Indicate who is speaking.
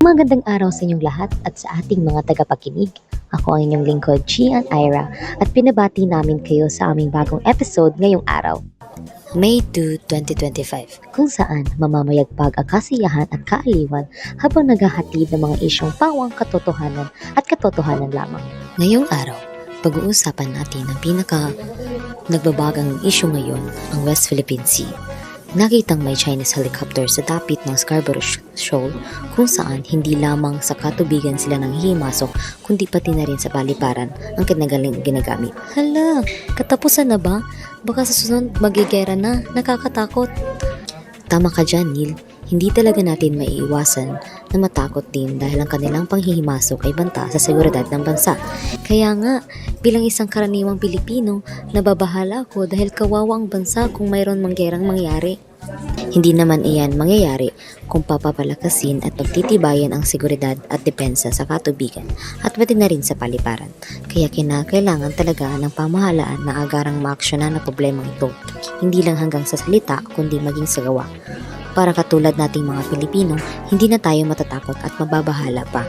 Speaker 1: Magandang araw sa inyong lahat at sa ating mga tagapakinig. Ako ang inyong lingkod, Chian Ira, at pinabati namin kayo sa aming bagong episode ngayong araw. May 2, 2025, kung saan mamamayagpag ang kasiyahan at kaaliwan habang naghahatid ng mga isyong pawang katotohanan at katotohanan lamang. Ngayong araw, pag-uusapan natin ang pinaka nagbabagang isyu ngayon, ang West Philippine Sea. Nakitang may Chinese helicopter sa dapit ng Scarborough Sh- Shoal kung saan hindi lamang sa katubigan sila nang hihimasok kundi pati na rin sa baliparan ang kinagaling ginagamit. Hala, katapusan na ba? Baka sa susunod magigera na, nakakatakot. Tama ka dyan, Neil. Hindi talaga natin maiiwasan na matakot din dahil ang kanilang panghihimasok ay banta sa seguridad ng bansa. Kaya nga, bilang isang karaniwang Pilipino, nababahala ako dahil kawawa ang bansa kung mayroon manggerang mangyari. Hindi naman iyan mangyayari kung papapalakasin at pagtitibayan ang seguridad at depensa sa katubigan at pati na rin sa paliparan. Kaya kinakailangan talaga ng pamahalaan na agarang maaksyonan na problemang ito. Hindi lang hanggang sa salita kundi maging sa gawa. Para katulad nating mga Pilipino, hindi na tayo matatakot at mababahala pa.